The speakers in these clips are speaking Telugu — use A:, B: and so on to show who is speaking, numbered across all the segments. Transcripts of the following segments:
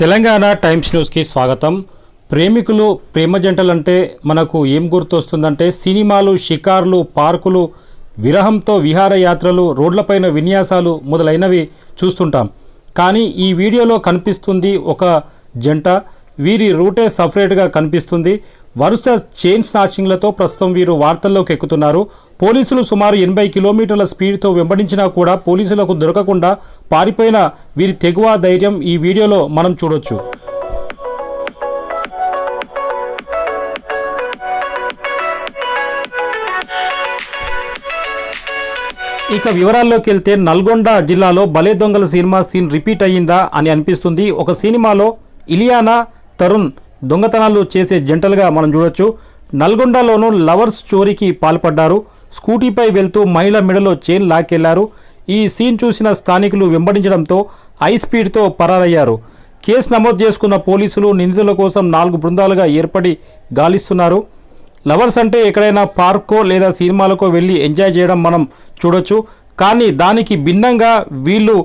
A: తెలంగాణ టైమ్స్ న్యూస్కి స్వాగతం. ప్రేమికులు ప్రేమ జంటలంటే మనకు ఏం గుర్తొస్తుందంటే సినిమాలు షికార్లు పార్కులు విరహంతో విహారయాత్రలు రోడ్లపైన విన్యాసాలు మొదలైనవి చూస్తుంటాం. కానీ ఈ వీడియోలో కనిపిస్తుంది ఒక జంట. వీరి రూటే సపరేట్గా కనిపిస్తుంది. వరుస చైన్ స్నాచింగ్లతో ప్రస్తుతం వీరు వార్తల్లోకి ఎక్కుతున్నారు. పోలీసులు సుమారు ఎనభై కిలోమీటర్ల స్పీడ్తో వెంబడించినా కూడా పోలీసులకు దొరకకుండా పారిపోయిన వీరి తెగువ ధైర్యం ఈ వీడియోలో మనం చూడొచ్చు. ఇక వివరాల్లోకి వెళ్తే నల్గొండ జిల్లాలో బలే దొంగల సినిమా సీన్ రిపీట్ అయ్యిందా అని అనిపిస్తుంది. ఒక సినిమాలో ఇలియానా తరుణ్ దొంగతనాలు చేసే జంటలుగా మనం చూడొచ్చు. నల్గొండలోనూ లవర్స్ చోరీకి పాల్పడ్డారు. స్కూటీపై వెళ్తూ మహిళ మెడలో చైన్ లాక్కెళ్ళారు. ఈ సీన్ చూసిన స్థానికులు వెంబడించడంతో హై స్పీడ్తో పరారయ్యారు. కేసు నమోదు చేసుకున్న పోలీసులు నిందితుల కోసం నాలుగు బృందాలుగా ఏర్పడి గాలిస్తున్నారు. లవర్స్ అంటే ఎక్కడైనా పార్కో లేదా సినిమాలకో వెళ్ళి ఎంజాయ్ చేయడం మనం చూడొచ్చు. కానీ దానికి భిన్నంగా వీళ్ళు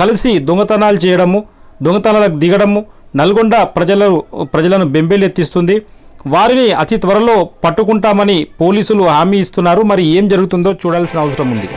A: కలిసి దొంగతనాలు చేయడము దొంగతనాలకు దిగడము నల్గొండ ప్రజలను ప్రజలను బెంబేలెత్తిస్తుంది. వారిని అతి త్వరలో పట్టుకుంటామని పోలీసులు హామీ ఇస్తున్నారు. మరి ఏం జరుగుతుందో చూడాల్సిన అవసరం ఉంది.